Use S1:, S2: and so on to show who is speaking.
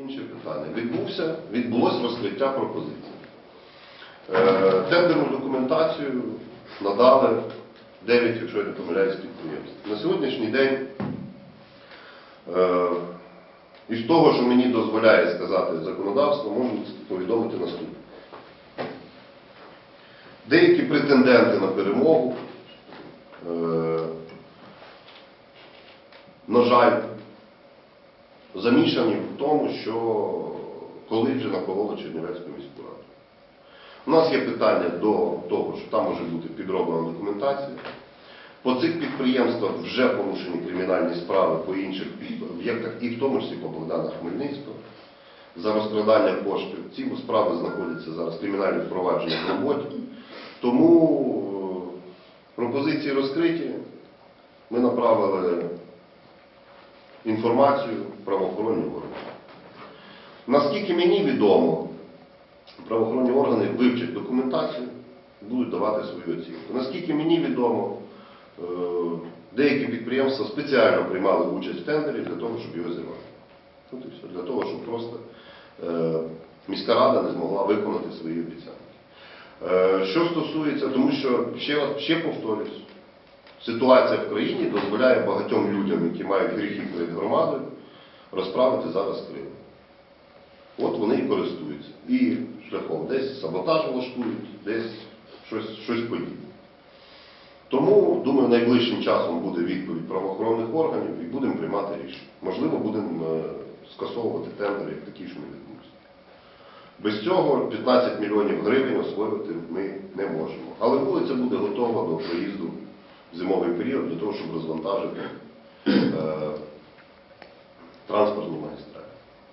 S1: інше питання. Відбувся, відбулось розкриття пропозицій. Е, Тендерну документацію надали 9, якщо я не помиляюсь, підприємств. На сьогоднішній день е, із того, що мені дозволяє сказати законодавство, можу повідомити наступне. Деякі претенденти на перемогу, е, на жаль, замішані в тому, що коли вже накололи Чернівецьку міську раду. У нас є питання до того, що там може бути підроблена документація. По цих підприємствах вже порушені кримінальні справи по інших об'єктах, і в тому числі по Богдана Хмельницького, за розкрадання коштів. Ці справи знаходяться зараз кримінальні впровадження в роботі. Тому е, пропозиції розкриті. Ми направили інформацію правоохоронні органи. Наскільки мені відомо, правоохоронні органи вивчать документацію, будуть давати свою оцінку. Наскільки мені відомо, е, деякі підприємства спеціально приймали участь в тендері для того, щоб його зірвати. От і все. Для того, щоб просто е, міська рада не змогла виконати свої обіцянки. Е, Що стосується, тому що ще повторюсь, ситуація в країні дозволяє багатьом людям, які мають гріхи перед громадою, розправити зараз крило. От вони і користуються. І шляхом десь саботаж влаштують, десь щось, щось подібне. Тому, думаю, найближчим часом буде відповідь правоохоронних органів і будемо приймати рішення. Можливо, будемо е, скасовувати тендери, як такі, що не відбулися. Без цього 15 мільйонів гривень освоювати ми не можемо. Але вулиця буде готова до проїзду зимовий період для того, щоб розвантажити е.